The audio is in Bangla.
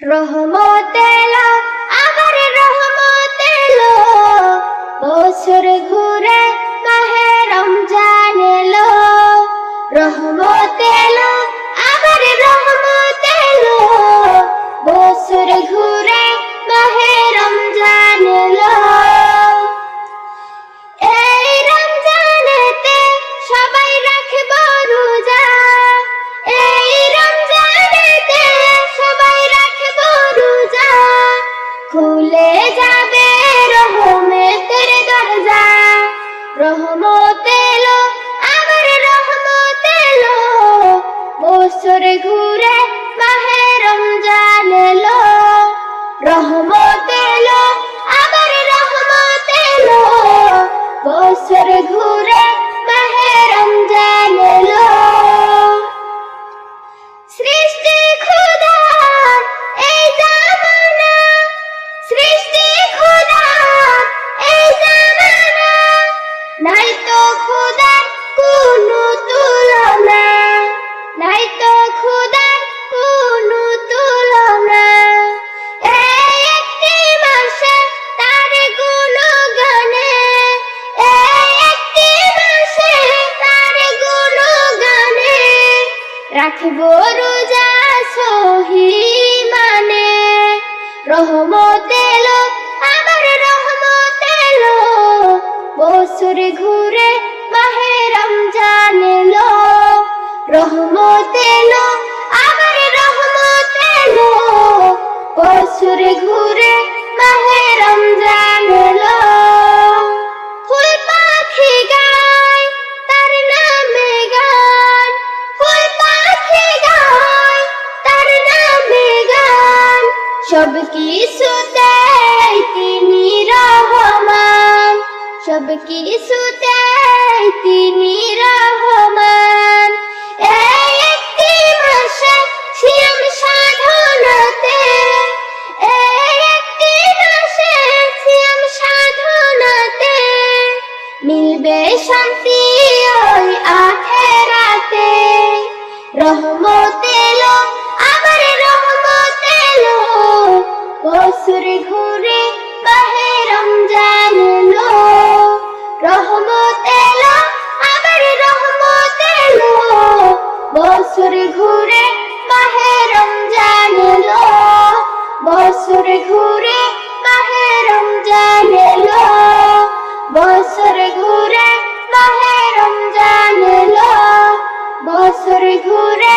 রহমত এলো আবার রহমত এলো। বছর ঘুরে বছর ঘুরে রাখব রোজা সহি মানে রহমত এলো আবার রহমত এলো বছর ঘুরে মাহে রমজান এলো রহমত এলো আবার রহমত এলো বছর ঘুরে মাহে রমজান এলো। সব কিছুতে তিনি রহমান। সব কিছুতে তিনি রহমান। একটি মাসে সিয়াম সাধনাতে। একটি মাসে সিয়াম সাধনাতে। মিলবে শান্তি অসুর ঘুরে কাহে, রমজান লো রহমত এলো, আবার রহমত এলো। বসুর ঘুরে কাহে, রমজান লো বসুর ঘুরে কাহে, রমজান লো বসুর ঘুরে কাহে, রমজান লো বসুর ঘুরে